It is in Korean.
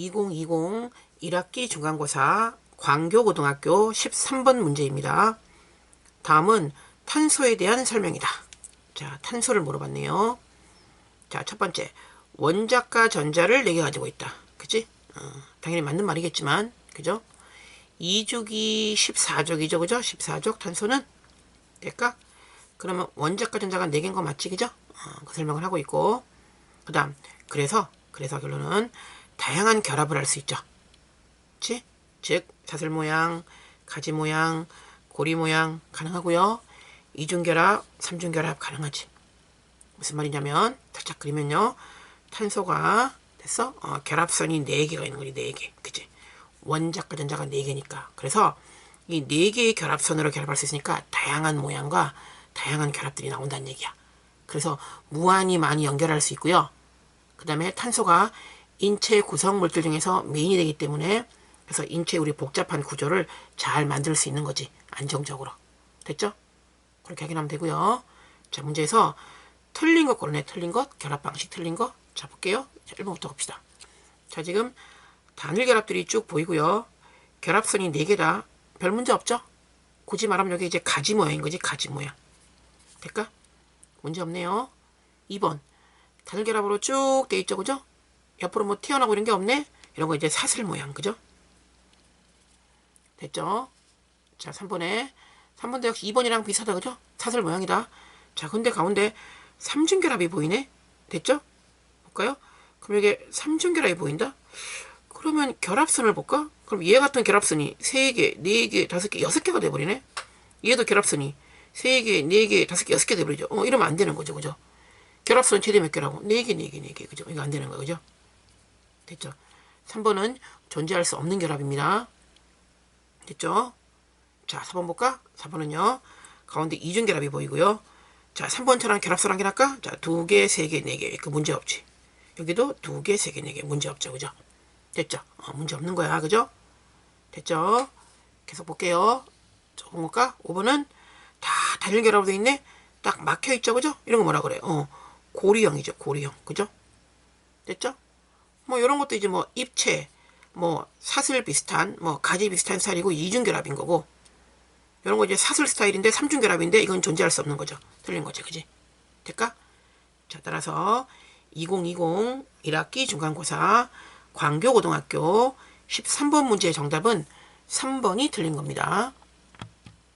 2020 1학기 중간고사 광교고등학교 13번 문제입니다. 다음은 탄소에 대한 설명이다. 자, 탄소를 물어봤네요. 자, 첫 번째. 원자과 전자를 4개 가지고 있다. 그치? 어, 당연히 맞는 말이겠지만, 그죠? 2족이 14족이죠, 그죠? 14족 탄소는? 될까? 그러면 원자과 전자가 4개인 거 맞지, 그죠? 어, 그 설명을 하고 있고. 그 다음, 그래서, 그래서 결론은 다양한 결합을 할 수 있죠. 그치? 즉, 사슬 모양, 가지 모양, 고리 모양 가능하고요. 이중결합, 삼중결합 가능하지. 무슨 말이냐면, 살짝 그리면요. 탄소가, 됐어? 어, 결합선이 4개가 있는 거지, 4개. 그치? 원자과 전자가 4개니까. 그래서 이 4개의 결합선으로 결합할 수 있으니까 다양한 모양과 다양한 결합들이 나온다는 얘기야. 그래서 무한히 많이 연결할 수 있고요. 그 다음에 탄소가 인체 구성 물질 중에서 메인이 되기 때문에 그래서 인체 우리 복잡한 구조를 잘 만들 수 있는 거지. 안정적으로. 됐죠? 그렇게 확인하면 되고요. 자, 문제에서 틀린 것 고르네. 틀린 것. 결합 방식 틀린 거. 자, 볼게요. 자, 1번부터 봅시다. 자, 지금 단일 결합들이 쭉 보이고요. 결합선이 4개다. 별 문제 없죠? 굳이 말하면 여기 이제 가지 모양인 거지. 가지 모양. 될까? 문제 없네요. 2번. 단일 결합으로 쭉 돼 있죠. 그죠? 옆으로 뭐 튀어나오고 이런 게 없네? 이런 거 이제 사슬 모양. 그죠? 됐죠? 자, 3번에 3번도 역시 2번이랑 비슷하다. 그죠? 사슬 모양이다. 자, 근데 가운데 삼중결합이 보이네? 됐죠? 볼까요? 그럼 이게 삼중결합이 보인다? 그러면 결합선을 볼까? 그럼 얘 같은 결합선이 3개, 4개, 5개, 6개가 돼버리네? 얘도 결합선이 3개, 4개, 5개, 6개 돼버리죠. 어, 이러면 안 되는 거죠. 그죠? 결합선 최대 몇 개라고? 4개, 4개, 4개. 그죠? 이거 안 되는. 그죠? 됐죠? 3번은 존재할 수 없는 결합입니다. 됐죠? 자, 4번 볼까? 4번은요. 가운데 이중 결합이 보이고요. 자, 3번처럼 결합선 한개 할까? 자, 2개, 3개, 4개. 그 문제 없지. 여기도 2개, 3개, 4개. 문제 없죠. 그죠? 됐죠? 어, 문제 없는 거야. 그죠? 됐죠? 계속 볼게요. 좁은 걸까? 5번은 다 단일 결합으로 돼 있네? 딱 막혀 있죠. 그죠? 이런 거 뭐라 그래? 어, 고리형이죠. 고리형. 그죠? 됐죠? 뭐, 이런 것도 이제 뭐, 입체, 뭐, 사슬 비슷한, 뭐, 가지 비슷한 스타일이고, 이중결합인 거고, 이런 거 이제 사슬 스타일인데, 삼중결합인데, 이건 존재할 수 없는 거죠. 틀린 거지. 그지? 될까? 자, 따라서, 2020 1학기 중간고사 광교고등학교 13번 문제의 정답은 3번이 틀린 겁니다.